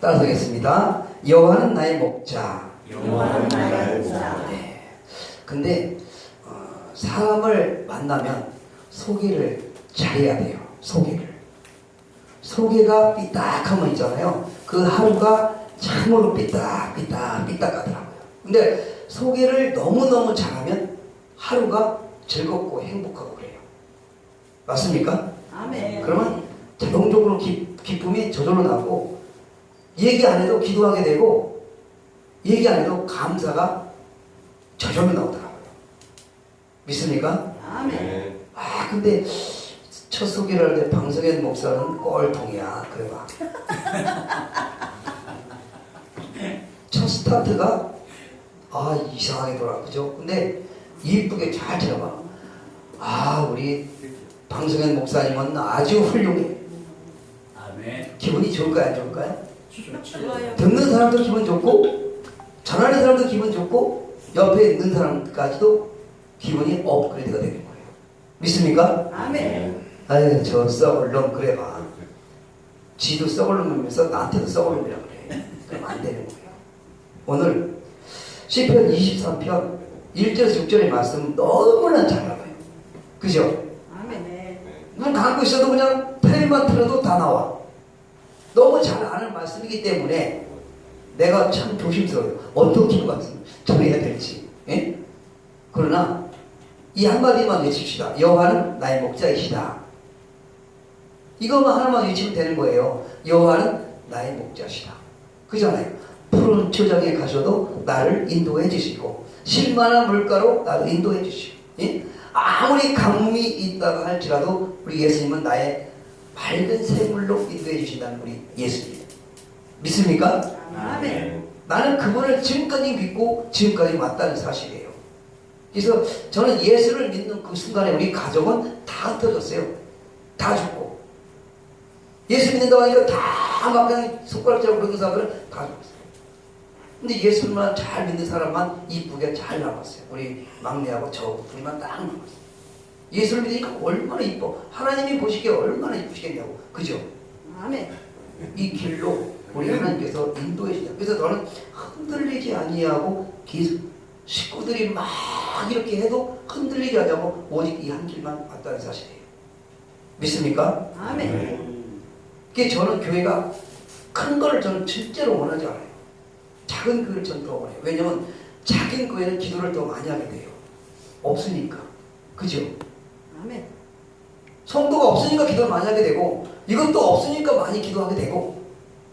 따라서겠습니다. 여호와는 나의 목자. 영원한 나의 목자. 네. 근데 어, 사람을 만나면 소개를 잘해야 돼요. 소개를. 소개가 삐딱하면 있잖아요. 그 하루가 참으로 삐딱 삐딱 삐딱 하더라고요. 근데 소개를 너무너무 잘하면 하루가 즐겁고 행복하고 그래요. 맞습니까? 아멘. 그러면 자동적으로 기, 기쁨이 저절로 나고 얘기 안 해도 기도하게 되고 얘기 안 해도 감사가 저절로 나오더라고요. 믿습니까? 아멘. 아 근데 첫 소개를 할때 방석현 목사는 꼴통이야 그래 봐. 첫 스타트가 아 이상하게 돌아 그죠? 근데 이쁘게 잘 들어봐. 아 우리 방석현 목사님은 아주 훌륭해. 아멘. 기분이 좋을까요 안 좋을까요? 듣는 사람도 기분 좋고 전하는 사람도 기분 좋고 옆에 있는 사람까지도 기분이 업그레이드가 되는 거예요. 믿습니까? 아멘. 아유 저 썩을 놈 그래 봐. 지도 썩을 놈이면서 나한테도 썩을 놈이라 그래. 그럼 안 되는 거예요. 오늘 시편 23편 1절에서 6절의 말씀 너무나 잘 알아요. 그죠? 아멘. 눈 감고 있어도 그냥 텔만 틀어도 다 나와. 너무 잘 아는 말씀이기 때문에 내가 참 조심스러워요. 어떻게 말씀 전해야 될지. 예? 그러나 이 한마디만 외칩시다. 여호와는 나의 목자이시다. 이것만 하나만 외치면 되는 거예요. 여호와는 나의 목자시다. 그잖아요. 푸른 초장에 가셔도 나를 인도해 주시고 실만한 물가로 나를 인도해 주시고 예? 아무리 강물이 있다고 할지라도 우리 예수님은 나의 맑은 샘물로 인도해 주신다는 우리 예수님 믿습니까? 아멘. 나는 그분을 지금까지 믿고 지금까지 맞다는 사실이에요. 그래서 저는 예수를 믿는 그 순간에 우리 가족은 다 흩어졌어요. 다 죽고. 예수 믿는다고 하니까 다막 그냥 손가락질하고 그러는 사람들은 다 죽었어요. 근데 예수만 잘 믿는 사람만 이쁘게 잘 남았어요. 우리 막내하고 저 둘만 딱 남았어요. 예수를 믿으니까 얼마나 이뻐. 하나님이 보시기에 얼마나 이쁘시겠냐고. 그죠? 아멘. 이 길로 우리 하나님께서 인도해 주다. 그래서 너는 흔들리지 아니하고 계속 식구들이 막 이렇게 해도 흔들리지 않냐고 오직 이 한 길만 왔다는 사실이에요. 믿습니까? 아멘. 그게 저는 교회가 큰 거를 저는 진짜로 원하지 않아요. 작은 교회를 저는 더 원해요. 왜냐면 작은 교회는 기도를 더 많이 하게 돼요. 없으니까. 그죠? 아멘. 성도가 없으니까 기도를 많이 하게 되고 이것도 없으니까 많이 기도하게 되고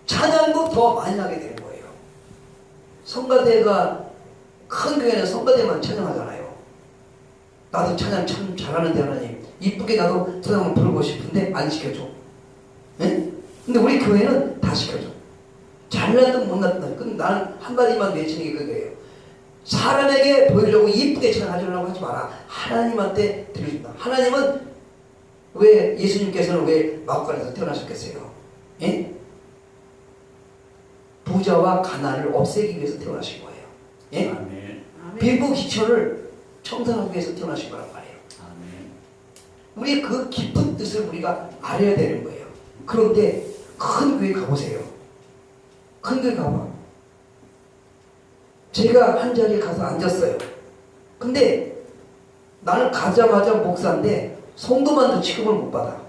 찬양도 더 많이 하게 되는 거예요. 성가대가 큰 교회는 성가대만 찬양하잖아요. 나도 찬양 참 잘하는데 하나님 이쁘게 나도 찬양을 부르고 싶은데 안 시켜줘. 네? 근데 우리 교회는 다 시켜줘. 잘났든 못났든 나는 한마디만 외치는 게 그거예요. 사람에게 보이려고 이쁘게 찬양하려고 하지 마라. 하나님한테 드려준다. 하나님은 왜 예수님께서는 왜 마구간에서 태어나셨겠어요? 예? 부자와 가난을 없애기 위해서 태어나신 거예요. 예? 아멘. 빈부 기초를 청산하기 위해서 태어나신 거란 말이에요. 아멘. 우리의 그 깊은 뜻을 우리가 알아야 되는 거예요. 그런데 큰 교회 가보세요. 큰 교회 가봐. 제가 한 자리에 가서 앉았어요. 근데 나는 가자마자 목사인데 성도만도 취급을 못 받아.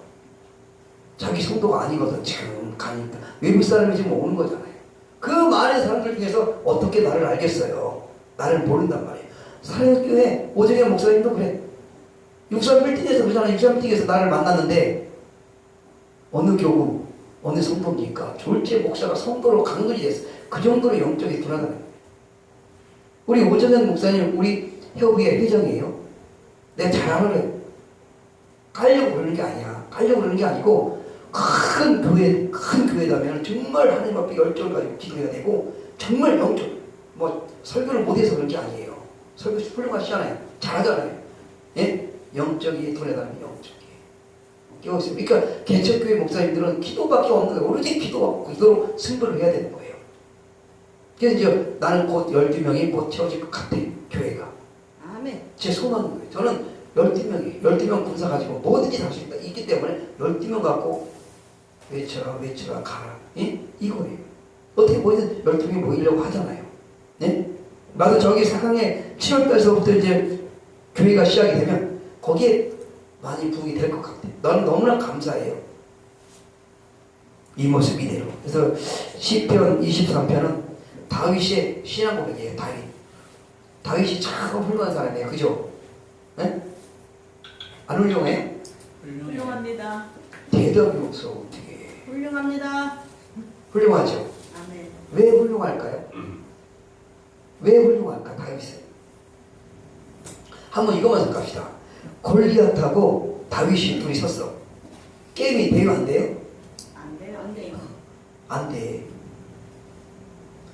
자기 성도가 아니거든 지금 가니까 외국 사람이 지금 오는 거잖아요. 그 많은 사람들 중에서 어떻게 나를 알겠어요? 나를 모른단 말이에요. 사랑교회 오정현 목사님도 그래. 육삼 빌딩에서 그러잖아. 육삼 빌딩에서 나를 만났는데 어느 교구 어느 성도입니까? 졸제 목사가 성도로 강근이 됐어. 그 정도로 영적이 불안하네. 우리 오정현 목사님 우리 협의회 회장이에요. 내가 잘 알아요. 깔려고 그러는 게 아니야. 깔려고 그러는 게 아니고 큰 교회, 큰 교회라면 정말 하나님 앞에 열정을 가지고 기도해야 되고 정말 영적, 뭐 설교를 못해서 그런 게 아니에요. 설교 훌륭하시잖아요. 잘하잖아요. 예? 영적이 도래다는 영적이. 깨우세요. 그러니까 개척교회 목사님들은 기도밖에 없는 거예요. 오로지 기도하고 기도로 승부를 해야 되는 거예요. 그래서 이제 나는 곧 12명이 곧 채워질 것 같아. 교회가. 아멘. 제 소망인 거예요. 저는 12명이, 12명 군사 가지고 뭐든지 할 수 있다. 있기 때문에 12명 갖고 외쳐라, 외쳐라, 가라. 예? 이거예요. 어떻게 보이든 열통에 모이려고 하잖아요. 네? 나도 저기 사강에 7월달서부터 이제 교회가 시작이 되면 거기에 많이 부응이 될 것 같아요. 나는 너무나 감사해요. 이 모습 이대로. 그래서 시편 23편은 다윗의 신앙 고백이에요. 다윗. 다윗이 참 훌륭한 사람이에요. 그죠? 네? 안 훌륭해? 훌륭합니다. 대답이 없어 어떻게? 훌륭합니다. 훌륭하죠. 아멘. 왜 훌륭할까요? 왜 훌륭할까 다윗은? 한번 이것만 생각합시다. 골리앗하고 다윗이 둘이 섰어. 게임이 돼요 안 돼요? 안 돼요. 안 돼요. 안 돼.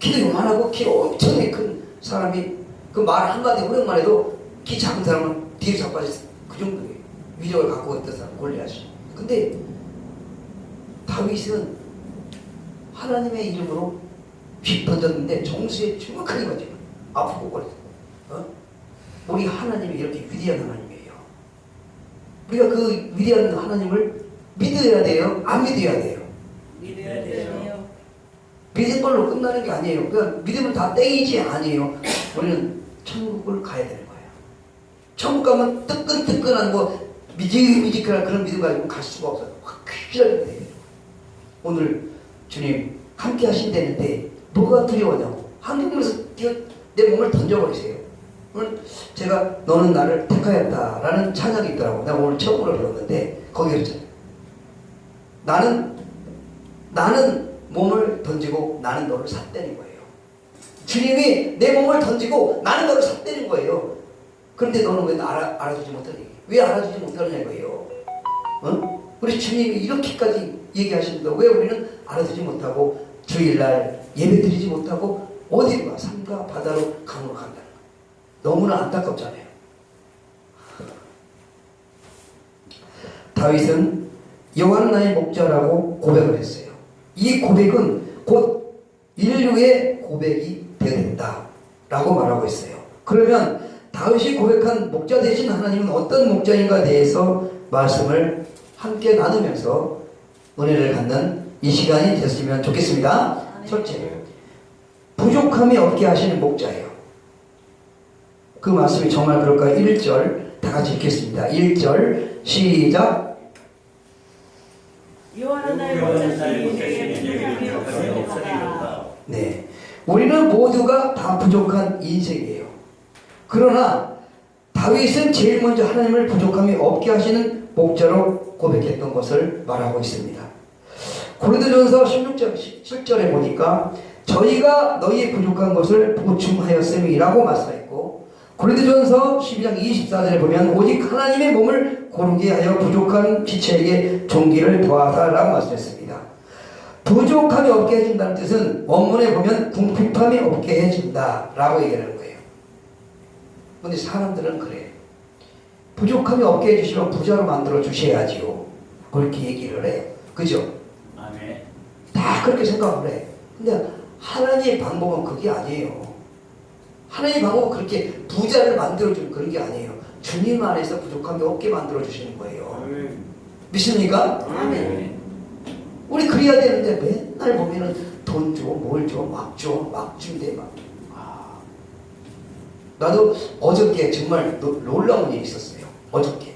키도 요만하고 키 엄청나게 큰 사람이 그 말 한마디 호령만 해도 키 작은 사람은 뒤에 자빠졌어. 그 정도의 위력을 갖고 있던 사람 골리앗이. 근데 다윗은 하나님의 이름으로 휙 던졌는데 정수에 정확하게 맞죠. 아프고 걸렸어. 어? 우리 하나님이 이렇게 위대한 하나님이에요. 우리가 그 위대한 하나님을 믿어야 돼요? 안 믿어야 돼요? 믿은 걸로 끝나는 게 아니에요. 그러니까 믿으면 다 땡이지 아니에요. 우리는 천국을 가야 되는 거예요. 천국 가면 뜨끈뜨끈한 뭐 미지미지근한 그런 믿음 가지고 갈 수가 없어요. 확실하게 돼요. 오늘 주님 함께 하신다는데 뭐가 두려워냐고 한국에서 내 몸을 던져버리세요. 오늘 제가 너는 나를 택하였다라는 찬양이 있더라고. 내가 오늘 처음으로 배웠는데 거기에 있잖아요. 나는 나는 몸을 던지고 나는 너를 샀다는 거예요. 주님이 내 몸을 던지고 나는 너를 샀다는 거예요. 그런데 너는 왜 알아, 알아주지 못하니? 왜 알아주지 못하느냐 이거예요. 어? 우리 주님이 이렇게까지 얘기하시는데 왜 우리는 알아주지 못하고 주일날 예배 드리지 못하고 어디로 가? 산과 바다로 강으로 간다는 거예요. 너무나 안타깝잖아요. 다윗은 여호와는 나의 목자라고 고백을 했어요. 이 고백은 곧 인류의 고백이 되었다 라고 말하고 있어요. 그러면 다윗이 고백한 목자 되신 하나님은 어떤 목자인가 대해서 말씀을 함께 나누면서 은혜를 갖는 이 시간이 됐으면 좋겠습니다. 첫째, 부족함이 없게 하시는 목자예요. 그 말씀이 정말 그럴까요? 1절 다 같이 읽겠습니다. 1절 시작 요한은 나의 목자시니 내게 부족함이 없으리로다. 네. 우리는 모두가 다 부족한 인생이에요. 그러나 다윗은 제일 먼저 하나님을 부족함이 없게 하시는 목자로 고백했던 것을 말하고 있습니다. 고린도전서 16절 7절에 보니까 저희가 너희의 부족한 것을 보충하였음이라고 말씀했고 고린도전서 12장 24절에 보면 오직 하나님의 몸을 고르게 하여 부족한 지체에게 종기를 더하다라고 말씀했습니다. 부족함이 없게 해준다는 뜻은 원문에 보면 궁핍함이 없게 해준다라고 얘기하는 거예요. 근데 사람들은 그래. 부족함이 없게 해주시면 부자로 만들어 주셔야지요. 그렇게 얘기를 해요. 그죠? 아멘. 다 그렇게 생각을 해. 근데 하나님의 방법은 그게 아니에요. 방법은 그렇게 부자를 만들어주는 그런 게 아니에요. 주님 안에서 부족함이 없게 만들어주시는 거예요. 믿습니까? 아멘. 우리 그래야 되는데 맨날 보면은 돈 줘, 뭘 줘, 막 줘, 막 준대, 막. 아. 나도 어저께 정말 노- 놀라운 일이 있었어요. 어저께.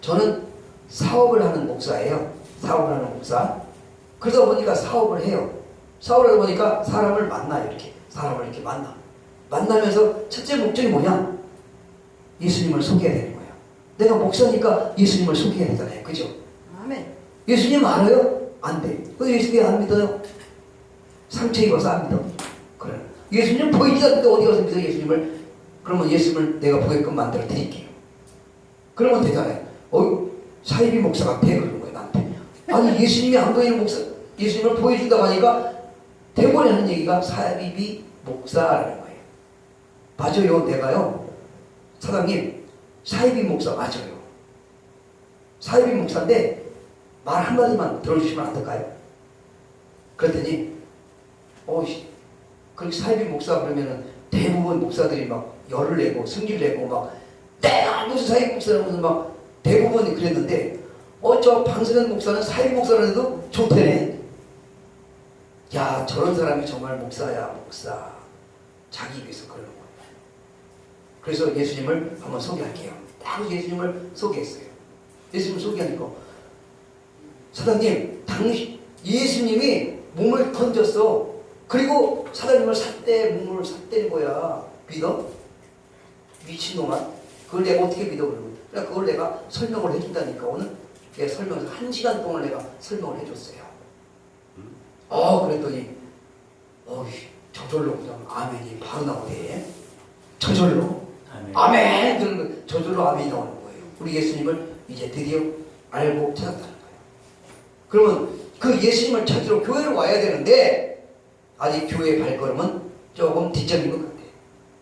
저는 사업을 하는 목사예요. 사업을 하는 목사. 그러다 보니까 사업을 해요. 사업을 하다 보니까 사람을 만나요, 이렇게. 사람을 이렇게 만나. 만나면서 첫째 목적이 뭐냐? 예수님을 소개해야 되는 거예요. 내가 목사니까 예수님을 소개해야 되잖아요. 그죠? 아멘. 예수님 알아요? 안 돼. 그 예수 왜안 믿어요? 상처 입어서 안 믿어. 그래. 예수님 보이지도 않는데 어디 가서 믿어 예수님을? 그러면 예수님을 내가 보게끔 만들어 드릴게요. 그러면 되잖아요. 어, 사이비 목사가 돼 그러는 거예요 나한테. 아니 예수님이 안 보이는 목사, 예수님을 보여준다고 하니까 대본에 는 얘기가 사이비 목사라는. 맞아요, 내가요. 사장님, 사이비 목사 맞아요. 사이비 목사인데 말 한마디만 들어주시면 안 될까요? 그랬더니 어이 그렇게 사이비 목사 그러면은 대부분 목사들이 막 열을 내고 승질 내고 막 내가 무슨 사이비 목사라고 막 대부분이 그랬는데 어저 방송현 목사는 사이비 목사라도 좋대네 야 저런 사람이 정말 목사야 목사 자기 위해서 그러는. 그래서 예수님을 한번 소개할게요. 딱 예수님을 소개했어요. 예수님 소개하니까 사장님 당신 예수님이 몸을 던졌어. 그리고 사장님을 삿대 몸을 삿대는 거야. 믿어? 미친놈아. 그걸 내가 어떻게 믿어 그러고. 그러니까 그걸 내가 설명을 해준다니까 오늘 내가 설명해서 한 시간 동안 내가 설명을 해줬어요. 어 그랬더니 어이 저절로 그냥 아멘이 바로 나오네. 저절로. 아멘. 아멘! 거 저절로 아멘이 나오는 거예요. 우리 예수님을 이제 드디어 알고 찾았다는 거예요. 그러면 그 예수님을 찾으러 교회로 와야 되는데 아직 교회 발걸음은 조금 뒤적인 것 같아요.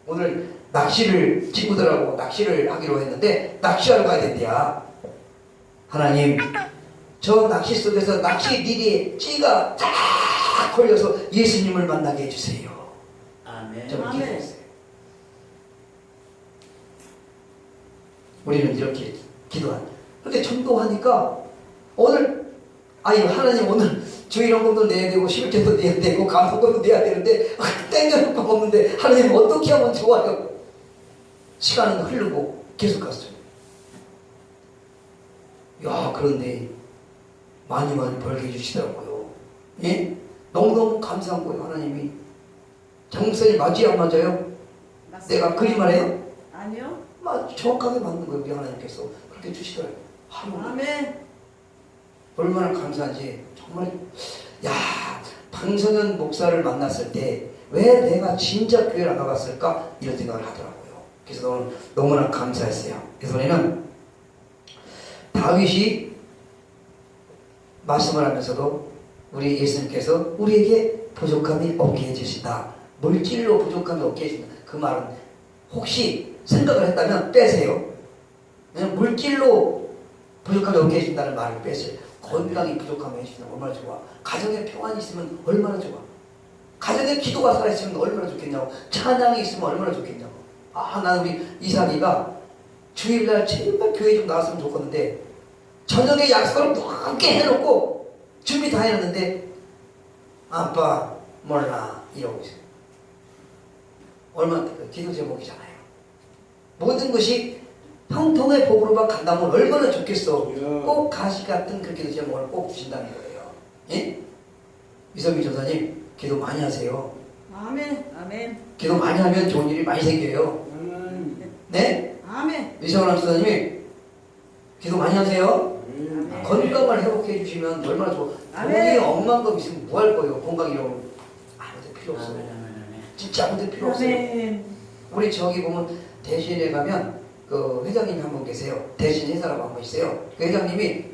오늘 낚시를 친구들하고 낚시를 하기로 했는데 낚시하러 가야 된대야. 하나님 저 낚시 속에서 낚시 리리에 찌가 딱 걸려서 예수님을 만나게 해주세요. 아멘. 아멘. 기도했어요. 우리는 이렇게 기도한. 근데 전도하니까 오늘 아니 하나님 오늘 주일원금도 내야 되고 십일제도 내야 되고 감독금도 내야 되는데 아, 땡겨놓을 거 없는데 하나님 어떻게 하면 좋아요? 시간은 흐르고 계속 갔어요. 야 그런데 많이 많이 벌게 해주시더라고요. 예? 너무너무 감사한 거예요 하나님이. 장목사님 맞지요 안 맞아요? 내가 거짓말해요? 아니요. 맞 정확하게 맞는 거예요 우리 하나님께서 그렇게 주시더라고요. 하루 아멘. 얼마나 감사한지 정말 야 방성현 목사를 만났을 때 왜 내가 진짜 교회를 안 가봤을까 이런 생각을 하더라고요. 그래서 너무, 너무나 감사했어요. 그래서 우리는 다윗이 말씀을 하면서도 우리 예수님께서 우리에게 부족함이 없게 해주신다. 물질로 부족함이 없게 해준다. 그 말은 혹시 생각을 했다면 빼세요. 물질로 부족함이 없게 해준다는 말을 뺐어요. 건강이 부족하면 해주시면 얼마나 좋아. 가정에 평안이 있으면 얼마나 좋아. 가정에 기도가 살아있으면 얼마나 좋겠냐고. 찬양이 있으면 얼마나 좋겠냐고. 아, 난 우리 이상이가 주일날 제발 교회 좀 나왔으면 좋겠는데 저녁에 약속을 늦게 해놓고 준비 다 해놨는데 아빠 몰라 이러고 있어요. 얼마나 그 기도 제목이잖아요. 모든 것이 형통의 복으로만 간다면 얼마나 좋겠어. 꼭 가시 같은 그 기도 제목을 꼭 주신다는 거예요. 예? 이성미 전사님 기도 많이 하세요. 아멘. 아멘. 기도 많이 하면 좋은 일이 많이 생겨요. 네? 아멘. 이성원 전사님이 기도 많이 하세요. 아멘. 건강을 회복해 주시면 얼마나 좋아. 아멘. 돈이 억만 거 있으면 뭐 할 거예요? 건강 이러면 아무데 필요 없어요. 아멘. 아멘. 아멘. 진짜 아무데 필요 없어요. 아멘. 우리 저기 보면 대신에 가면 그 회장님이 한 분 계세요. 대신 회사라고 한 분 있어요. 그 회장님이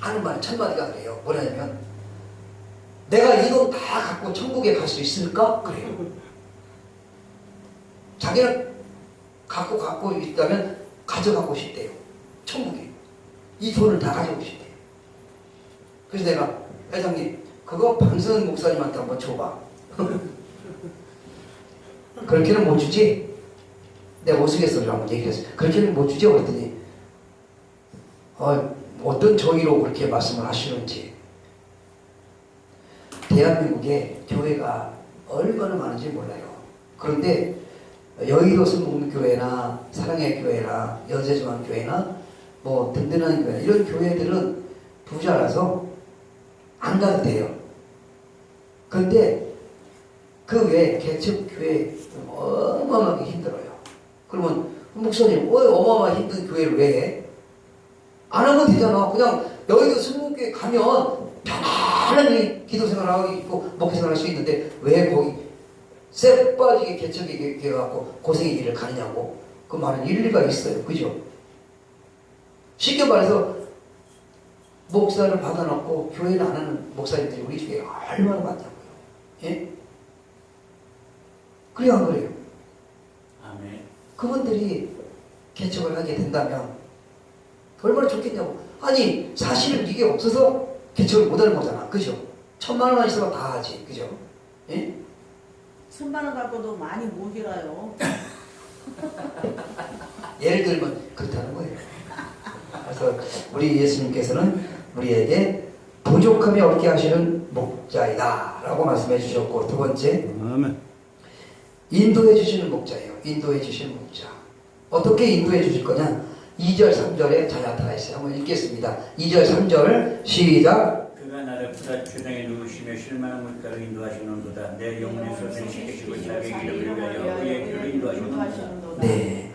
하는 말 첫마디가 그래요. 뭐냐면 내가 이 돈 다 갖고 천국에 갈 수 있을까? 그래요. 자기는 갖고 갖고 있다면 가져가고 싶대요. 천국에. 이 돈을 다 가져오고 싶대요. 그래서 내가 회장님 그거 방선 목사님한테 한번 줘봐. 그렇게는 못 주지? 내가 우스갯소리로 한번 얘기했어요. 그렇게는 못 주지? 그랬더니 어, 어떤 정의로 그렇게 말씀을 하시는지 대한민국에 교회가 얼마나 많은지 몰라요. 그런데 여의도 성공교회나 사랑의 교회나 연세중앙 교회나 뭐 든든한 교회 이런 교회들은 부자라서 안 가도 돼요. 근데 그 외에 개척교회 어마어마하게 힘들어요. 그러면 목사님 왜 어마어마하게 힘든 교회를 왜 해? 안 하면 되잖아. 그냥 여의도 성공교회 가면 편안하게 기도 생활하고 있고 목회 생활할 수 있는데 왜 거기 쎄 빠지게 개척에 개갖고 고생의 길을 가느냐고 그 말은 일리가 있어요. 그죠? 쉽게 말해서 목사를 받아놓고 교회를 안 하는 목사님들이 우리 중에 얼마나 많냐고요. 예? 그래요, 안 그래요? 아멘. 그분들이 개척을 하게 된다면 얼마나 좋겠냐고. 아니, 사실은 이게 없어서 개척을 못 하는 거잖아. 그죠? 천만 원만 있으면 다 하지. 그죠? 예? 천만 원 갖고도 많이 못 일어요. 예를 들면 그렇다는 거예요. 그래서 우리 예수님께서는 우리에게 부족함이 없게 하시는 목자이다 라고 말씀해 주셨고 두 번째 아멘. 인도해 주시는 목자예요. 인도해 주시는 목자. 어떻게 인도해 주실 거냐? 2절 3절에 잘 나타나 있어요. 한번 읽겠습니다. 2절 3절 시작 그가 나를 푸다 주장에 누우시며 실만한 물가로 인도하시는도다. 내 영혼의 소리를 시키시고 자기 이름을 위하여 그의 길을 인도하시는도다. 네.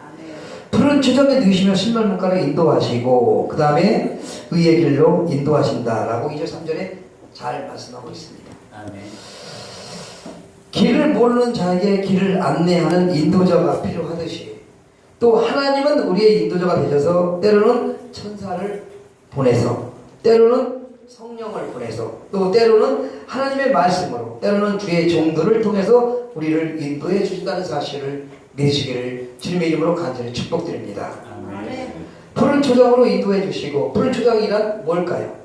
푸른 추정에 넣으시며 신발 문가를 인도하시고 그 다음에 의의 길로 인도하신다라고 2절 3절에 잘 말씀하고 있습니다. 아멘. 길을 모르는 자에게 길을 안내하는 인도자가 필요하듯이 또 하나님은 우리의 인도자가 되셔서 때로는 천사를 보내서 때로는 성령을 보내서 또 때로는 하나님의 말씀으로 때로는 주의 종들을 통해서 우리를 인도해 주신다는 사실을 믿으시기를 주님의 이름으로 간절히 축복드립니다. 아멘. 푸른 초장으로 인도해 주시고 푸른 초장이란 뭘까요?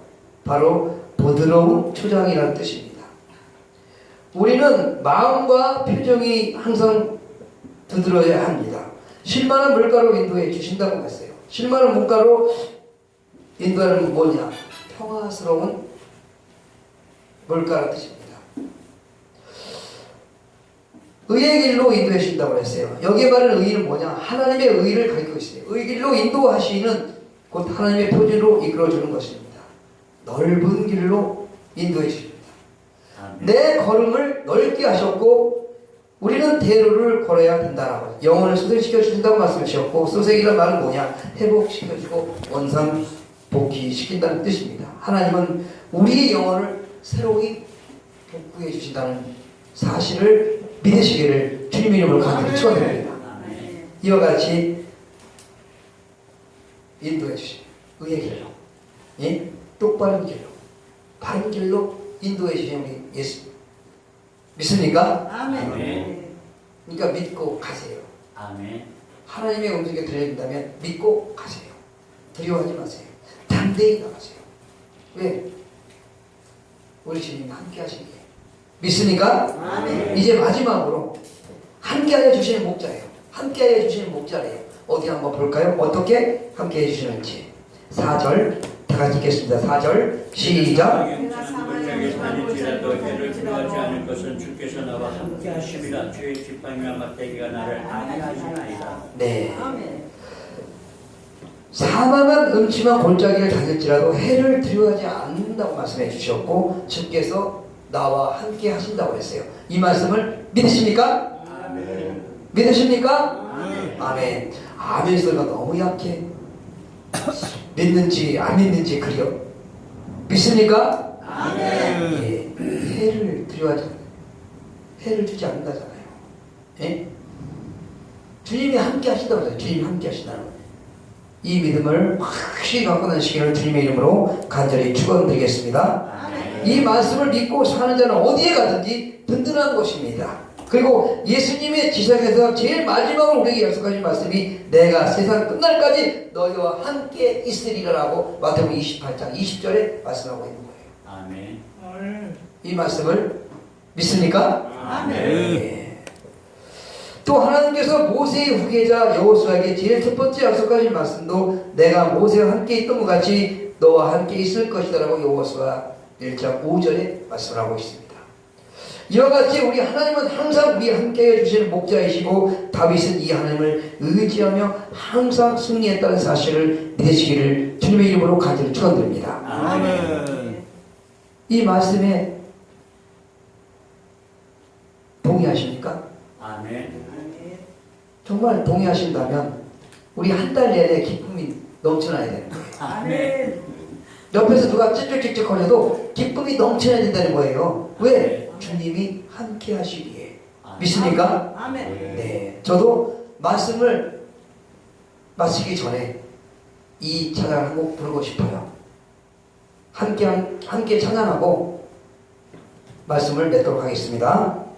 바로 부드러운 초장이라는 뜻입니다. 우리는 마음과 표정이 항상 부드러워야 합니다. 실만한 물가로 인도해 주신다고 했어요. 실만한 물가로 인도하는 건 뭐냐? 평화스러운 물가라는 뜻입니다. 의의 길로 인도해 주신다고 했어요. 여기에 말하는 의는 뭐냐? 하나님의 의를 가리키고 있어요. 의 길로 인도하시는 곧 하나님의 표준으로 이끌어주는 것입니다. 넓은 길로 인도해 주십니다. 내 걸음을 넓게 하셨고 우리는 대로를 걸어야 된다라고 영혼을 소생시켜 주신다고 말씀하셨고 소생이란 말은 뭐냐 회복시켜주고 원상 복귀시킨다는 뜻입니다 하나님은 우리의 영혼을 새로이 복구해 주신다는 사실을 믿으시기를 주님의 이름으로 간절히 축원드립니다. 이와 같이 인도해 주십니다 의의 길로 예? 똑바른 길로 바른 길로 인도해 주신 예수 믿습니까? 아멘. 아멘. 그러니까 믿고 가세요. 아멘. 하나님의 음성에 들려진다면 믿고 가세요. 두려워하지 마세요. 담대히 나가세요. 왜? 우리 주님이 함께 하시기에. 믿습니까? 아멘. 이제 마지막으로 함께하여 주시는 목자예요. 함께하여 주시는 목자래요. 어디 한번 볼까요? 어떻게 함께해 주시는지. 4절 다 같이 읽겠습니다. 4절 시작. 네. 사망한 음침한 골짜기를 다닐지라도 해를 두려워하지 않는다고 말씀해 주셨고 주께서 나와 함께 하신다고 했어요. 이 말씀을 믿으십니까? 아멘. 믿으십니까? 아멘. 아멘. 아멘 소리가 너무 약해. 믿는지 안 믿는지 그려. 믿습니까? 아멘. 예. 해를 두려워하지 않아요. 해를 주지 않는다잖아요. 예? 주님이 함께 하신다고 했어요. 주님이 함께 하신다는 거예요. 이 믿음을 확실히 갖고 나시기를 주님의 이름으로 간절히 축원드리겠습니다. 아멘. 이 말씀을 믿고 사는 자는 어디에 가든지 든든한 것입니다. 그리고 예수님의 지상에서 제일 마지막으로 우리에게 약속하신 말씀이 내가 세상 끝날까지 너희와 함께 있으리라라고 마태복음 28장 20절에 말씀하고 있는 거예요. 아멘. 이 말씀을 믿습니까? 아멘. 네. 또 하나님께서 모세의 후계자 여호수아에게 제일 첫 번째 약속하신 말씀도 내가 모세와 함께 있던 것 같이 너와 함께 있을 것이다라고 여호수아 1장 5절에 말씀하고 있습니다. 이와 같이 우리 하나님은 항상 우리 함께 해주시는 목자이시고 다윗은 이 하나님을 의지하며 항상 승리했다는 사실을 믿으시기를 주님의 이름으로 간절히 축원드립니다. 아멘. 이 말씀에 동의하십니까? 아멘. 정말 동의하신다면 우리 한 달 내내 기쁨이 넘쳐나야 되는 거예요. 아멘. 옆에서 누가 찝찝찝찝거려도 기쁨이 넘쳐나야 된다는 거예요. 왜? 주님이 함께 하시기에. 믿습니까? 아멘. 네. 저도 말씀을 마치기 전에 이 찬양을 한곡 부르고 싶어요. 함께, 함께 찬양하고 말씀을 맺도록 하겠습니다.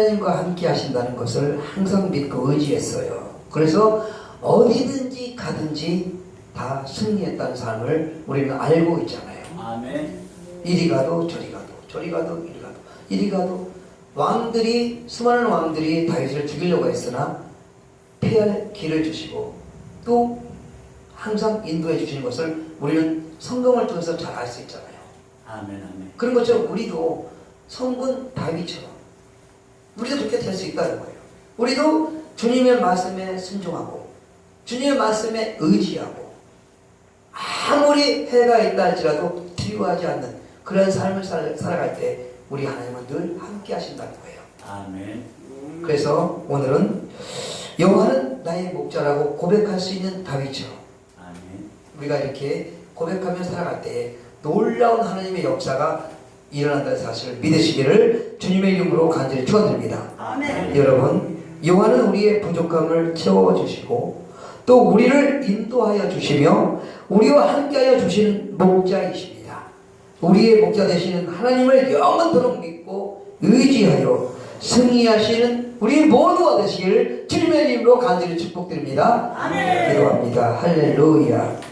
하나님과 함께 하신다는 것을 항상 믿고 의지했어요. 그래서 어디든지 가든지 다 승리했다는 삶을 우리는 알고 있잖아요. 아멘. 이리 가도 저리 가도 저리 가도 이리 가도 이리 가도 왕들이 수많은 왕들이 다윗을 죽이려고 했으나 피할 길을 주시고 또 항상 인도해 주시는 것을 우리는 성경을 통해서 잘 알 수 있잖아요. 아멘. 아멘. 그런 것처럼 우리도 성군 다윗처럼 우리도 그렇게 될 수 있다는 거예요. 우리도 주님의 말씀에 순종하고 주님의 말씀에 의지하고 아무리 해가 있다 할지라도 두려워하지 않는 그런 삶을 살, 살아갈 때 우리 하나님은 늘 함께 하신다는 거예요. 아멘. 그래서 오늘은 여호와는 나의 목자라고 고백할 수 있는 다윗처럼 아멘. 우리가 이렇게 고백하며 살아갈 때 놀라운 하나님의 역사가 일어난다는 사실을 믿으시기를 주님의 이름으로 간절히 축원드립니다. 아멘. 여러분, 여호와는 우리의 부족함을 채워 주시고 또 우리를 인도하여 주시며 우리와 함께하여 주시는 목자이십니다. 우리의 목자 되시는 하나님을 영원토록 믿고 의지하여 승리하시는 우리 모두가 되시기를 주님의 이름으로 간절히 축복드립니다. 아멘. 기도합니다. 할렐루야.